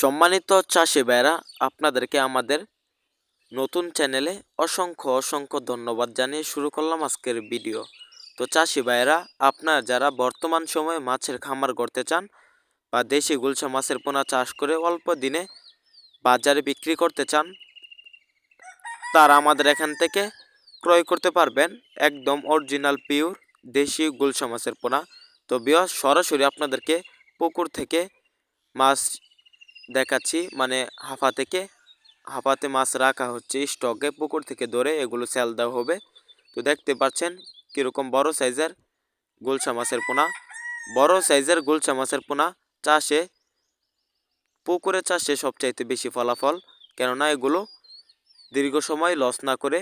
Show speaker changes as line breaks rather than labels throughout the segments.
সম্মানিত চাষি ভাইরা আপনাদেরকে আমাদের নতুন চ্যানেলে অসংখ্য অসংখ্য ধন্যবাদ জানিয়ে শুরু করলাম আজকের ভিডিও। তো চাষি ভাইরা আপনারা যারা বর্তমান সময়ে মাছের খামার করতে চান বা দেশি গুলশা মাছের পোনা চাষ করে অল্প দিনে বাজারে বিক্রি করতে চান, তারা আমাদের এখান থেকে ক্রয় করতে পারবেন একদম অরিজিনাল, পিওর দেশি গুলশা মাছের পোনা। তো বিয় সরাসরি আপনাদেরকে পুকুর থেকে মাছ দেখাচ্ছি মানে হাফা থেকে, হাফাতে মাছ রাখা হচ্ছে স্টকে, পুকুর থেকে ধরে এগুলো সেল দেওয়া হবে। তো দেখতে পাচ্ছেন কীরকম বড় সাইজের গুলশা মাছের পোনা। বড় সাইজের গুলশা মাছের পোনা চাষে, পুকুরে চাষে সবচাইতে বেশি ফলাফল। কেননা এগুলো দীর্ঘ সময় লস না করে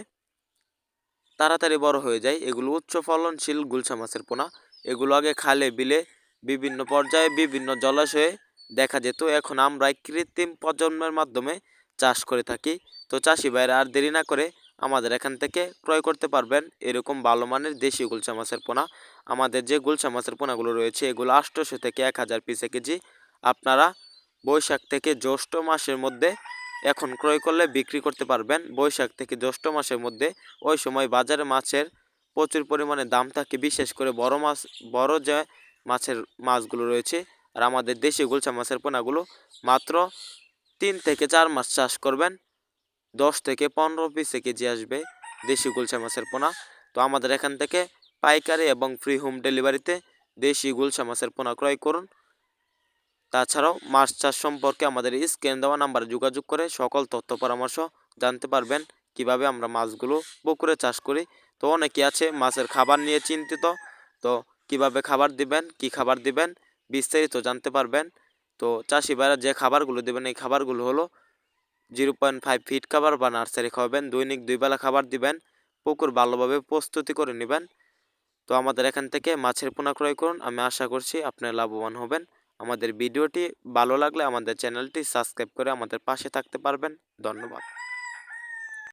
তাড়াতাড়ি বড় হয়ে যায়। এগুলো উচ্চ ফলনশীল গুলশা মাছের পোনা। এগুলো আগে খালে, বিলে বিভিন্ন পর্যায়ে বিভিন্ন জলাশয়ে দেখা যেত, এখন আমরা কৃত্রিম প্রজন্মের মাধ্যমে চাষ করে থাকি। তো চাষি ভাইরা আর দেরি না করে আমাদের এখান থেকে ক্রয় করতে পারবেন এরকম ভালো মানের দেশি গুলশা মাছের পোনা। আমাদের যে গুলশা মাছের পোনাগুলো রয়েছে, এগুলো আষ্টশো থেকে এক হাজার পিসে কেজি। আপনারা বৈশাখ থেকে জ্যৈষ্ঠ মাসের মধ্যে এখন ক্রয় করলে বিক্রি করতে পারবেন। বৈশাখ থেকে জ্যৈষ্ঠ মাসের মধ্যে ওই সময় বাজারে মাছের প্রচুর পরিমাণে দাম থাকে। বিশেষ করে বড় মাছ, বড় যে মাছের মাছগুলো রয়েছে আর আমাদের দেশি গুলশা মাছের পোনাগুলো মাত্র তিন থেকে চার মাস চাষ করবেন। দশ থেকে পনেরো পিসে কেজি আসবে দেশি গুলশা মাছের পোনা। তো আমাদের এখান থেকে পাইকারি এবং ফ্রি হোম ডেলিভারিতে দেশি গুলশা মাছের পোনা ক্রয় করুন। তাছাড়াও মাছ চাষ সম্পর্কে আমাদের স্ক্যান দেওয়া নাম্বারে যোগাযোগ করে সকল তথ্য পরামর্শ জানতে পারবেন, কীভাবে আমরা মাছগুলো পুকুরে চাষ করি। তো অনেকে আছে মাছের খাবার নিয়ে চিন্তিত, তো কীভাবে খাবার দিবেন, কি খাবার দিবেন বিস্তারিত জানতে পারবেন। তো চাষি ভাইরা যে খাবারগুলো দেবেন, এই খাবারগুলো হলো জিরো পয়েন্ট ফাইভ ফিট খাবার বা নার্সারি খাওয়াবেন, দৈনিক দুই বেলা খাবার দিবেন, পুকুর ভালোভাবে প্রস্তুতি করে নেবেন। তো আমাদের এখান থেকে মাছের পোনা ক্রয় করুন, আমি আশা করছি আপনার লাভবান হবেন। আমাদের ভিডিওটি ভালো লাগলে আমাদের চ্যানেলটি সাবস্ক্রাইব করে আমাদের পাশে থাকতে পারবেন। ধন্যবাদ।